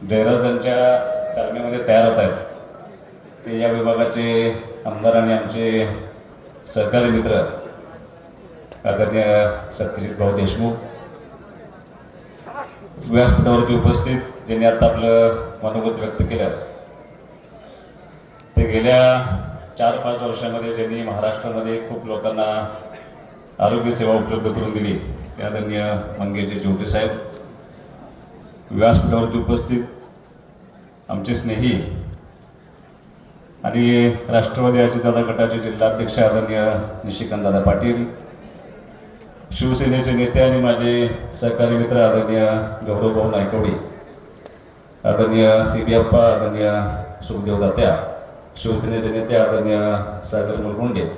जयराजांच्या तालमीमध्ये तयार होत आहेत. ते या विभागाचे आमदार आणि आमचे सहकारी मित्र आदरणीय सत्यजित भाऊ देशमुख. व्यासपीठावरती उपस्थित ज्यांनी आता आपलं मनोगत व्यक्त केलं. ते गेल्या चार पाच वर्षामध्ये ज्यांनी महाराष्ट्रामध्ये खूप लोकांना आरोग्य सेवा उपलब्ध करून दिली ते आदरणीय मंगेशजी जोटे साहेब व्यासपीठावरती उपस्थित आमचे स्नेही आणि राष्ट्रवादी अजितदादा गटाचे जिल्हाध्यक्ष आदरणीय निशिकांतदादा पाटील शिवसेनेचे नेते आणि माझे सहकारी मित्र आदरणीय गौरवभाऊ नायकवडी आदरणीय सी अप्पा आदरणीय सुखदेव दात्या शिवसेनेचे नेते आदरणीय सागर मुलगुंडे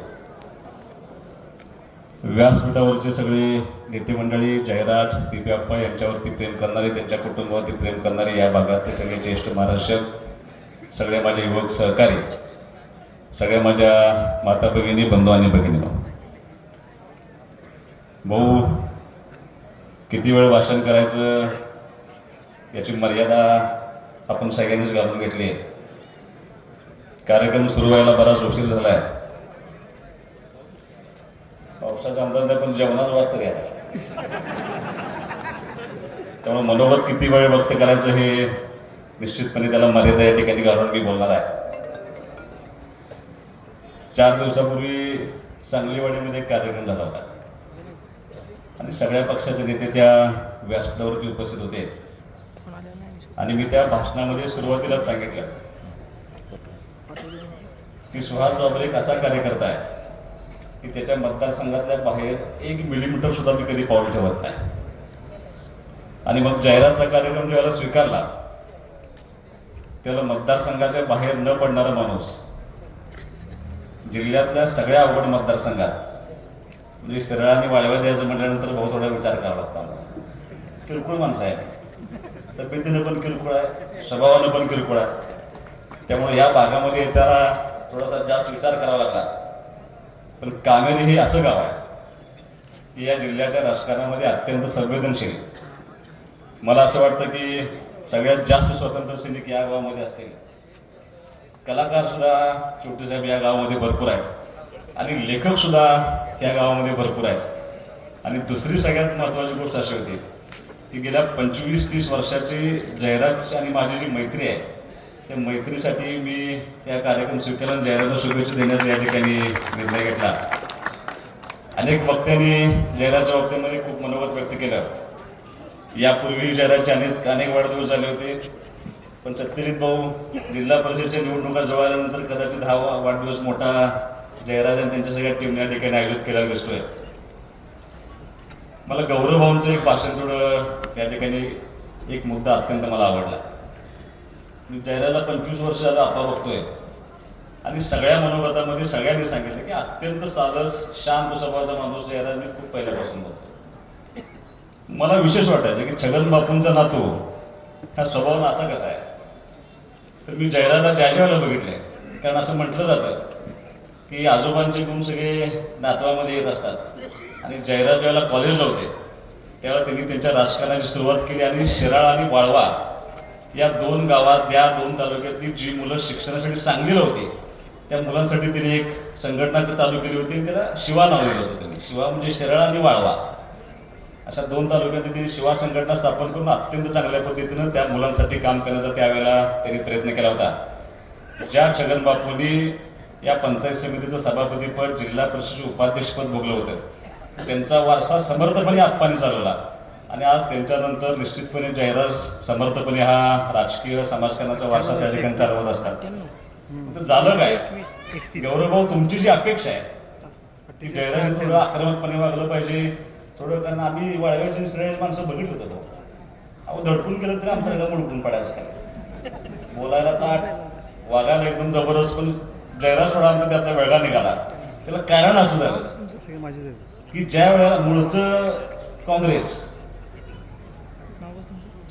व्यासपीठावरचे सगळे नेते मंडळी जयराज सी अप्पा यांच्यावरती प्रेम करणारे त्यांच्या कुटुंबावरती प्रेम करणारे या भागातले सगळे ज्येष्ठ महाराष्ट्र सगळे माझे युवक सहकारी सगळ्या माझ्या माता भगिनी बंधू आणि भगिनी भाऊ किती वेळ भाषण करायचं याची मर्यादा आपण सगळ्यांनीच घालून घेतली आहे. कार्यक्रम सुरू व्हायला बराच उशीर झाला आहे पावसाचा अंदाज नाही पण जेवणाच वाजता घ्यायला त्यामुळे मनोगत किती वेळ व्यक्त करायचं हे निश्चितपणे त्याला मर्यादा या ठिकाणी घालून मी बोलणार आहे. चार दिवसापूर्वी सांगलीवाडीमध्ये एक कार्यक्रम झाला होता. आणि सगळ्या पक्षाचे नेते त्या व्यासपीठावरती उपस्थित होते. आणि मी त्या भाषणामध्ये सुरुवातीलाच सांगितलं की सुहास बाबर एक असा कार्यकर्ता आहे? की त्याच्या मतदारसंघातल्या बाहेर एक मिलीमीटर सुद्धा मी कधी पाऊल ठेवत नाही. आणि मग जाहिरातचा कार्यक्रम ज्यावेळेला स्वीकारला त्याला मतदारसंघाच्या बाहेर न पडणारा माणूस जिल्ह्यातल्या सगळ्या अवघड मतदारसंघात म्हणजे सरळ आणि वाळव्या द्यायचं म्हटल्यानंतर बहुत थोडा विचार करावा लागतो आम्हाला. किरकोळ माणसं आहे तब्येतीनं पण किरकोळ आहे स्वभावानं पण किरकोळ आहे. त्यामुळे या भागामध्ये येताना थोडासा जास्त विचार करावा लागला. पण कामेरी हे असं गाव आहे की या जिल्ह्याच्या राजकारणामध्ये अत्यंत संवेदनशील. मला असं वाटतं की सगळ्यात जास्त स्वतंत्र सैनिक या गावामध्ये असतील. कलाकार सुद्धा छोटे साहेब या गावामध्ये भरपूर आहेत. आणि लेखक सुद्धा या गावामध्ये भरपूर आहेत. आणि दुसरी सगळ्यात महत्त्वाची गोष्ट अशी होती की गेल्या पंचवीस तीस वर्षाची जयराज आणि माझी जी मैत्री आहे त्या मैत्रीसाठी मी त्या कार्यक्रम स्वीकारला आणि जयराजला शुभेच्छा देण्याचा या ठिकाणी निर्णय घेतला. अनेक वक्त्यांनी जयराजच्या वक्त्यामध्ये खूप मनोगत व्यक्त केलं. यापूर्वी जयराजचे अनेक अनेक वाढदिवस झाले होते. पण सत्यजित भाऊ जिल्हा परिषदच्या निवडणुका जवळ आल्यानंतर कदाचित हा वाढदिवस मोठा जयराज आणि त्यांच्या सगळ्या टीमने या ठिकाणी आयोजित केला दिसतोय. मला गौरव भाऊंचं एक भाषण थोडं या ठिकाणी एक मुद्दा अत्यंत मला आवडला. मी जयराजला पंचवीस वर्ष झालं आपा बघतोय. आणि सगळ्या मनोगतामध्ये सगळ्यांनी सांगितलं की अत्यंत साधस शांत स्वभावाचा माणूस जयराज मी खूप पहिल्यापासून बघतो मला विशेष वाटायचं की छगन बापूंचा नातू हा स्वभाव असा कसा आहे? तर मी जयराला ज्या ज्या वेळेला बघितले कारण असं म्हटलं जातं की आजोबांचे गुण सगळे नातवामध्ये येत असतात. आणि जयराज ज्यावेळेला कॉलेजला होते त्यावेळेला त्यांनी त्यांच्या राजकारणाची सुरुवात केली आणि शिराळा आणि वाळवा या दोन गावात या दोन तालुक्यातली जी मुलं शिक्षणासाठी सांगलीला होती त्या मुलांसाठी तिने एक संघटना चालू केली होती त्याला शिवा नाव दिलं होतं त्यांनी. शिवा म्हणजे शरळ आणि वाळवा. अशा दोन तालुक्यात तिने शिवा संघटना स्थापन करून अत्यंत चांगल्या पद्धतीनं त्या मुलांसाठी काम करण्याचा त्यावेळेला त्यांनी प्रयत्न केला होता. ज्या छगन बापूंनी या पंचायत समितीचं सभापतीपद जिल्हा परिषदेचे उपाध्यक्षपद भोगलं होतं त्यांचा वारसा समर्थपणे आप्पाने चालवला. आणि आज त्यांच्यानंतर निश्चितपणे जयराज समर्थपणे हा राजकीय समाजकारणाचा वारसा त्या ठिकाणी चालवत असतात. तर झालं काय? गौरवभाऊ तुमची जी अपेक्षा आहे ती जयराज थोडं आक्रमकपणे वागलं पाहिजे थोडं कारण आम्ही वाळव्याची श्रेय माणसं बघितलं होतं. तो. अहो धडकून केलं तरी आमचं सगळं मुडकून पडायचं काय? बोलायला ताट वागायला एकदम जबरदस्त पण जयराज थोडा आमचा त्यातला वेगळा निघाला. त्याला कारण असं झालं की ज्या वेळेला मूळचं काँग्रेस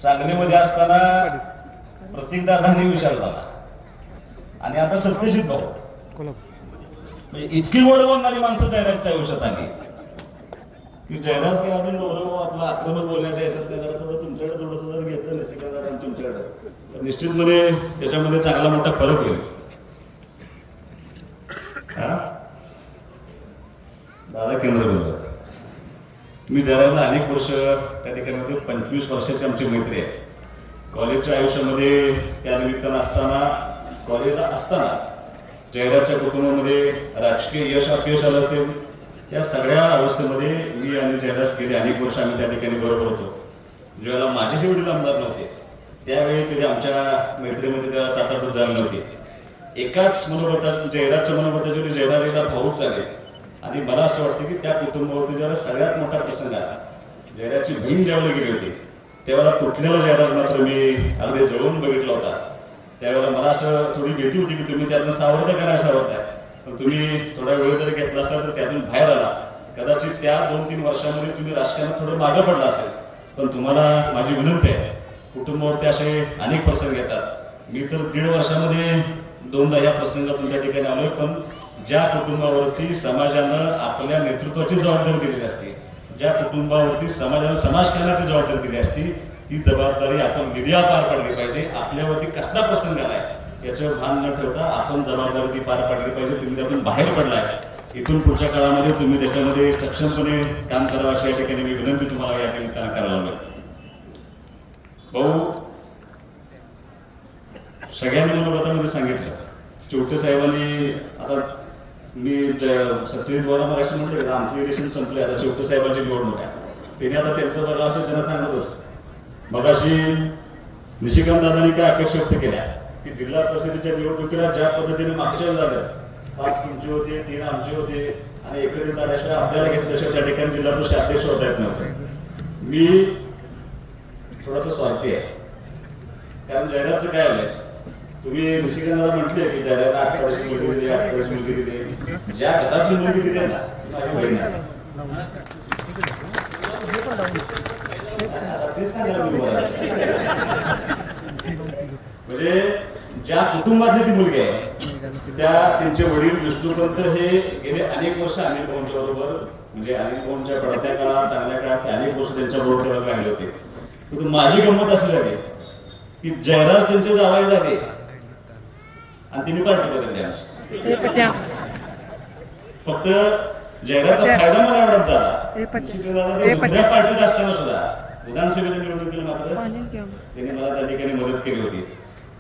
सांगलीमध्ये असताना प्रतीकदादांनी विचार झाला आणि आता सत्यजित भाऊ. म्हणजे इतकी गोड बोलणारी माणसं जयराजच्या आयुष्यात आली. की जयराज काय आपण गौरव आपला आक्रमक बोलण्याच्या याच्यात नाही जरा थोडं तुमच्याकडे थोडंसं जर घेतलं निश्चित आणि तुमच्याकडे तर निश्चितपणे त्याच्यामध्ये चांगला मोठा फरक येईल हा दादा केंद्र बरोबर मी जरायला अनेक वर्ष त्या ठिकाणी पंचवीस वर्षाची आमची मैत्री आहे. कॉलेजच्या आयुष्यामध्ये त्या निमित्तानं असताना कॉलेजला असताना जयराजच्या कुटुंबामध्ये राजकीय यश अपयश आलं असेल या सगळ्या अवस्थेमध्ये मी आणि जयराज गेले अनेक वर्ष आम्ही त्या ठिकाणी बरोबर होतो. ज्यावेळेला माझेही वडील आमदार नव्हते त्यावेळी कधी आमच्या मैत्रीमध्ये त्या ताटातून झाली नव्हती. एकाच मनोगता जयराजच्या मनोगताच्या जयराज एकदा भाऊच झाले. आणि मला असं वाटतं की त्या कुटुंबावरती ज्याला सगळ्यात मोठा प्रसंग आला जयराची बहीण ज्यावेळेला गेली होती त्यावेळेला तुटलेला जयराज मात्र मी अगदी जवळून बघितला होता. त्यावेळेला मला असं थोडी भीती होती की तुम्ही त्यातनं सावरता का नाही सावरताय? पण तुम्ही थोडा वेळ जरी घेतला असला तर त्यातून बाहेर आला. कदाचित त्या दोन तीन वर्षामध्ये तुम्ही राजकारणात थोडं मागं पडला असेल. पण तुम्हाला माझी विनंती आहे कुटुंबावरती असे अनेक प्रसंग येतात. मी तर दीड वर्षामध्ये दोनदा या प्रसंगातून त्या ठिकाणी आलोय पण ज्या कुटुंबावरती समाजानं आपल्या नेतृत्वाची जबाबदारी दिलेली असते ज्या कुटुंबावरती समाजानं समाजकारणाची जबाबदारी दिली असती ती जबाबदारी आपण विधिया पार पाडली पाहिजे आपल्यावरती कसला प्रसंग आलाय याचं भान न ठेवता आपण जबाबदारी ती पार पाडली पाहिजे तुम्ही त्यातून बाहेर पडलाय. इथून पुढच्या काळामध्ये तुम्ही त्याच्यामध्ये सक्षमपणे काम करावं अशी या ठिकाणी मी विनंती तुम्हाला या निमित्तानं करायला लागलो भाऊ सगळ्यांनी मनोगतामध्ये सांगितलं. चोटे साहेबांनी आता मी ज- सत्यजित बोरा मराठी म्हटलं का आमची इलेक्शन संपले आता चिवटे साहेबांची निवडणूक आहे. त्यांनी आता त्यांचं बघा असं त्यांना सांगत होतं. मग अशी निशिकांत दादांनी काय अपेक्षा व्यक्त केल्या? की जिल्हा परिषदेच्या निवडणुकीला ज्या पद्धतीने मागच्या झालं पाच तुमचे होते तीन आमचे होते आणि एकत्रित आल्याशिवाय आपल्याला घेतल्याशिवाय त्या ठिकाणी जिल्हा परिषद अध्यक्ष होता येत नव्हते. मी थोडासा स्वार्थी आहे. कारण जाहिरातचं काय आलंय? तुम्ही निशिकांना म्हटले की जाहिरात आठ वर्ष मुलगी दिली आठ वर्ष मुलगी दिली. ज्या घरातली मुलगी तिथे ना माझी बहीण तेच म्हणजे ज्या कुटुंबातली ती मुलगी आहे त्या त्यांचे वडील विष्णुपंत हे गेले अनेक वर्ष अनिल भाऊंच्या बरोबर. म्हणजे अनिल कोणच्या पडत्या काळात चांगल्या काळात ते अनेक वर्ष त्यांच्या बरोबर राहिले होते. परंतु माझी गंमत अशी झाली की जयराज त्यांचे जावाय झाले. आणि तिने पार्टी बदलली आमची. फक्त जयराजचा फायदा मला एवढाच झाला. दुसऱ्या पार्टीत असताना सुद्धा विधानसभेच्या निवडणुकीला मात्र त्यांनी मला त्या ठिकाणी मदत केली होती.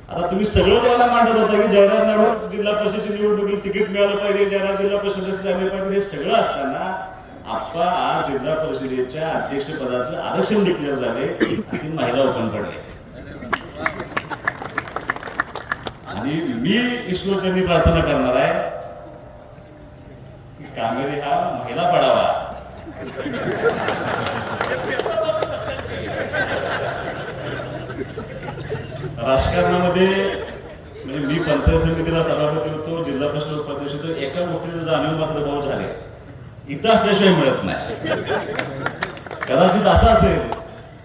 आता तुम्ही सगळं ज्याला मांडत होता की जयराज निवड जिल्हा परिषदेची निवडणुकीत तिकीट मिळालं पाहिजे जयराज जिल्हा परिषद झाले पाहिजे हे सगळं असताना आप्पा आज जिल्हा परिषदेच्या अध्यक्षपदाचं आरक्षण डिक्लेअर झाले आणि महिला ओपन पडले. आणि मी ईश्वरचरणी प्रार्थना करणार आहे. कामेरी हा महिला पडावा. राजकारणामध्ये म्हणजे मी पंचायत समितीला सभापती होतो जिल्हा परिषद उपाध्यक्ष होतो एका गोष्टीचे जाणीव मात्र भाऊ झाले. इथं असल्याशिवाय मिळत नाही. कदाचित असं असेल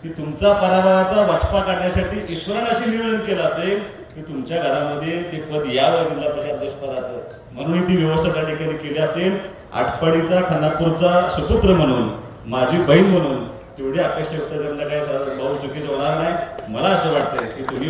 की तुमचा पराभवाचा वचपा काढण्यासाठी ईश्वरानं असे निवेदन केलं असेल की तुमच्या घरामध्ये ते पद यावं जिल्हा परिषद अध्यक्ष पदाचं. म्हणून ती व्यवस्था त्या ठिकाणी केली असेल. आटपाडीचा खानापूरचा सुपुत्र म्हणून माझी बहीण म्हणून तेवढी अपेक्षा व्यक्त करणं काय भाऊ चुकीचं होणार नाही. मला असं वाटतंय की तुम्ही